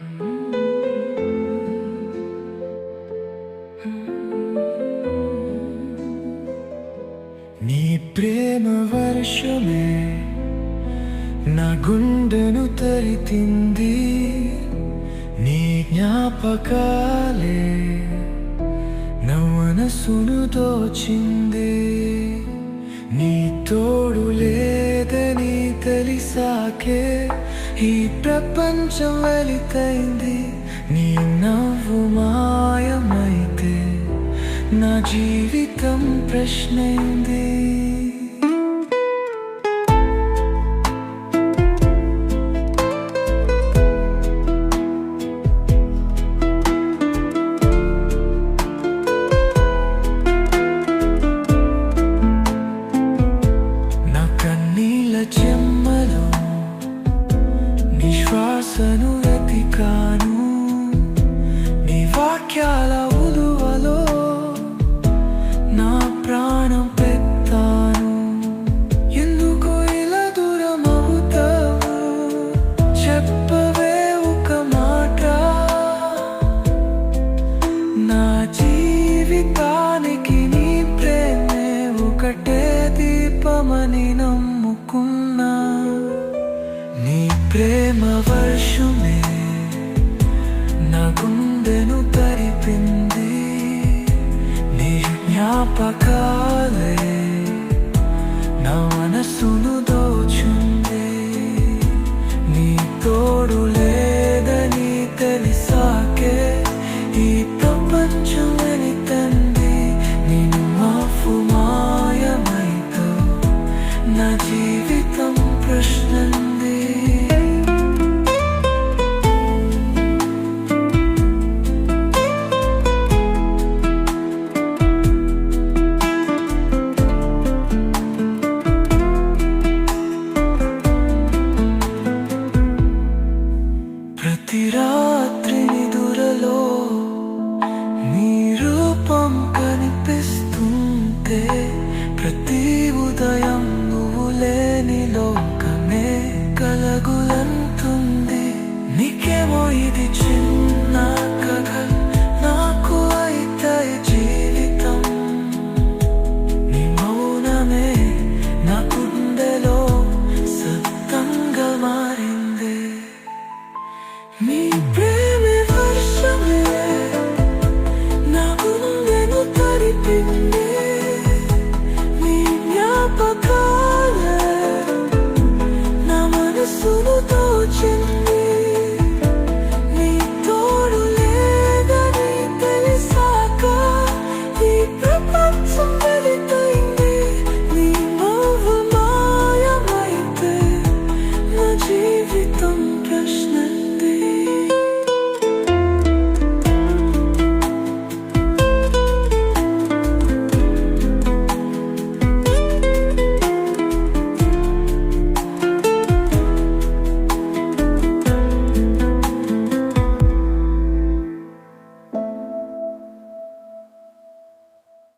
నీ ప్రేమ వర్షమే నా గుండెను తరితింది. నీ జ్ఞాపకాలే నవనసును దోచింది. నీ తోడు లేదని తెలిసాకే ఈ ప్రపంచం వెలితైంది. నీ నవ్వు మాయమైతే నా జీవితం ప్రశ్నైంది. నా కన్నీళ్ళ చెమ్మలో నిశ్వాసను వెతికాను. నీ వాక్యాల ప్రేమ వర్షమే నా గుండెను తరిపింది నీ జ్ఞాపకాలే. te